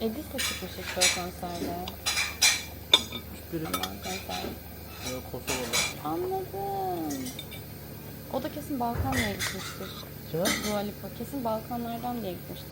Edis de çıkmış işte o konserde. Biri Aman konser. Yok Kosova'da. Anladım. O da kesin Balkanlara gitmiştir. Kime? Dua Lipa. Kesin Balkanlardan diye gitmiştir.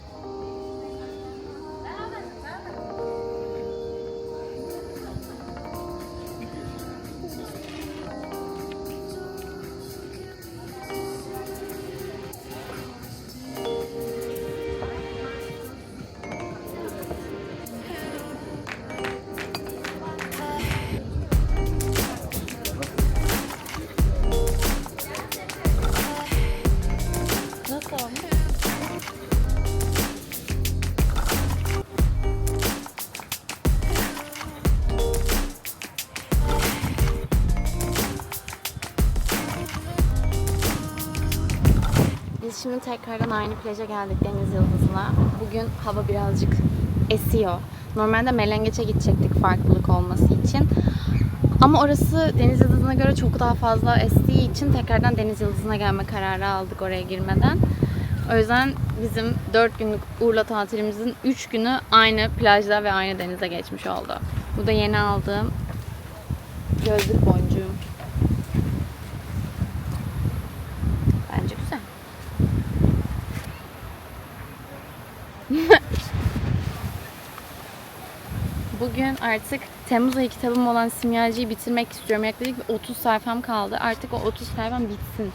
Biz şimdi tekrardan aynı plaja geldik Deniz Yıldız'la. Bugün hava birazcık esiyor. Normalde Melengeç'e gidecektik farklılık olması için. Ama orası Deniz Yıldızı'na göre çok daha fazla estiği için tekrardan Deniz Yıldızı'na gelme kararı aldık oraya girmeden. O yüzden bizim 4 günlük Urla tatilimizin 3 günü aynı plajda ve aynı denize geçmiş oldu. Bu da yeni aldığım gözlük boncuğum. Bence güzel. Bugün artık Temmuz ayı kitabım olan Simyacı'yı bitirmek istiyorum. Yaklaşık bir 30 sayfam kaldı. Artık o 30 sayfam bitsin.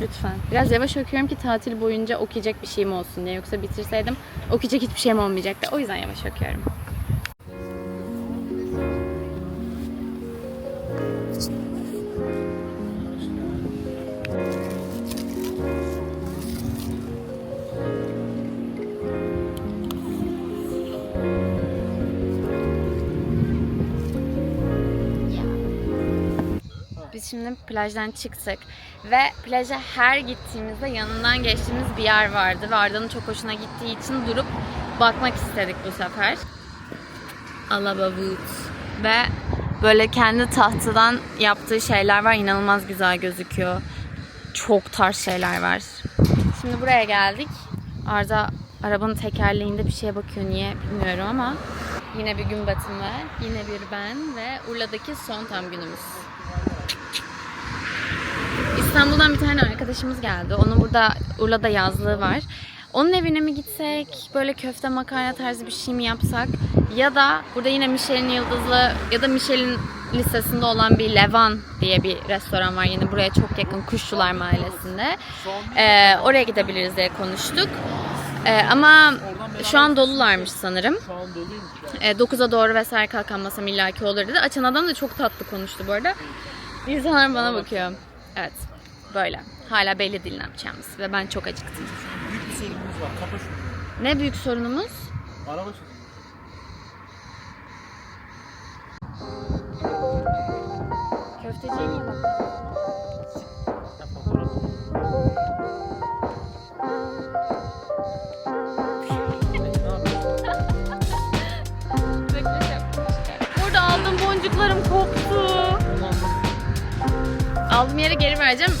Lütfen. Biraz yavaş okuyorum ki tatil boyunca okuyacak bir şeyim olsun diye. Yoksa bitirseydim okuyacak hiçbir şeyim olmayacaktı. O yüzden yavaş okuyorum. Biz şimdi plajdan çıktık ve plaja her gittiğimizde yanından geçtiğimiz bir yer vardı ve Arda'nın çok hoşuna gittiği için durup bakmak istedik bu sefer. Alaba Woods ve böyle kendi tahtadan yaptığı şeyler var inanılmaz güzel gözüküyor. Çok tarz şeyler var. Şimdi buraya geldik. Arda arabanın tekerleğinde bir şeye bakıyor niye bilmiyorum ama yine bir gün batımı, yine bir ben ve Urla'daki son tam günümüz. İstanbul'dan bir tane arkadaşımız geldi. Onun burada Urla'da yazlığı var. Onun evine mi gitsek, böyle köfte makarna tarzı bir şey mi yapsak? Ya da burada yine Michelin Yıldızlı ya da Michelin listesinde olan bir Levan diye bir restoran var yine buraya çok yakın Kuşçular Mahallesi'nde. Ee, oraya gidebiliriz diye konuştuk. Ee, ama şu an dolularmış sanırım. Şu an doluymuş ya. E, 9'a doğru vesaire kalkanmasam illaki olur dedi. Açan adam da çok tatlı konuştu bu arada. İnsanlar bana bakıyor. Evet. Böyle. Hala belli değil ne yapacağımız. Ve ben çok acıktım. Büyük bir sorunumuz var. Kapa şunu. Ne büyük sorunumuz? Araba çek. Köfteciye niye bak? Ya fotoğraf. Ne yapıyorsun? Burada aldığım boncuklarım koptu. Aldığım yere geri vereceğim.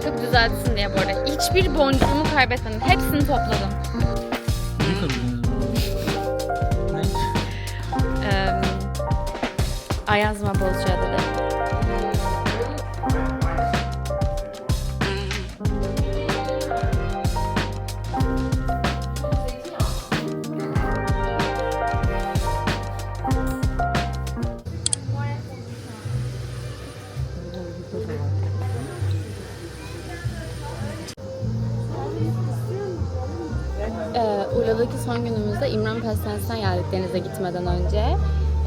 Takıp düzeltsin diye bu arada. Hiçbir boncuğumu kaybetmedim. Hepsini topladım. Ne Ayazma Bozcaada'da. Urla'daki son günümüzde İmran Pastanesi'ne geldik denize gitmeden önce.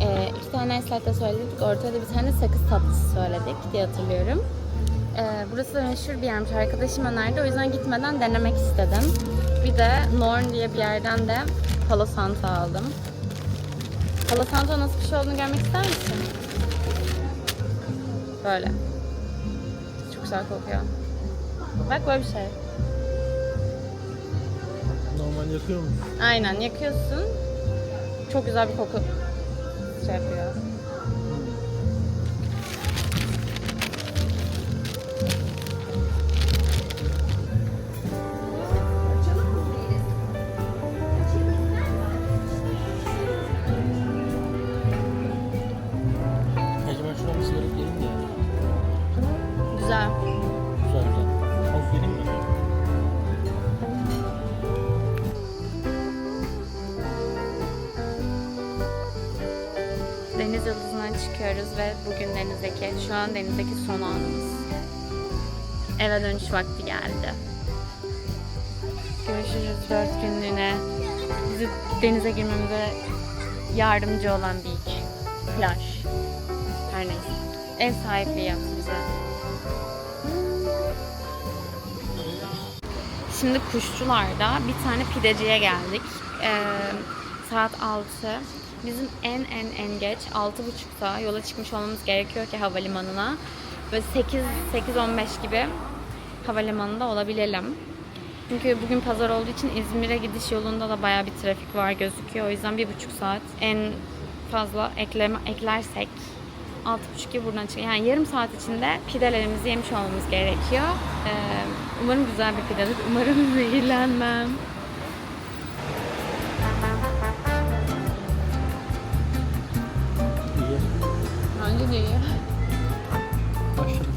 Ee, iki tane ice latte söyledik. Ortaya da bir tane sakız tatlısı söyledik diye hatırlıyorum. Ee, burası da meşhur bir yermiş. Arkadaşım önerdi. O yüzden gitmeden denemek istedim. Bir de Norn diye bir yerden de Palo Santo aldım. Palo Santo nasıl bir şey olduğunu görmek ister misin? Böyle. Çok güzel kokuyor. Bak böyle bir şey. Normal yakıyor musun? Aynen yakıyorsun. Çok güzel bir koku şey yapıyor. Çıkıyoruz ve bugün denizdeki, şu an denizdeki son anımız. Eve dönüş vakti geldi. Görüşürüz dört günlüğüne. Bizi denize girmemize yardımcı olan beach, plaj. Her neyse. Ev sahipliği yaptı bize. Şimdi Kuşçular'da bir tane pideciye geldik. Ee, saat 6. Bizim en en en geç 6.30'da yola çıkmış olmamız gerekiyor ki havalimanına. Böyle 8 8-15 gibi havalimanında olabilelim. Çünkü bugün pazar olduğu için İzmir'e gidiş yolunda da bayağı bir trafik var gözüküyor. O yüzden bir buçuk saat en fazla ekleme, eklersek 6.30 gibi buradan çık. Yani yarım saat içinde pidelerimizi yemiş olmamız gerekiyor. Ee, umarım güzel bir pidedir. Umarım zehirlenmem. 무슨 얘기야? 아,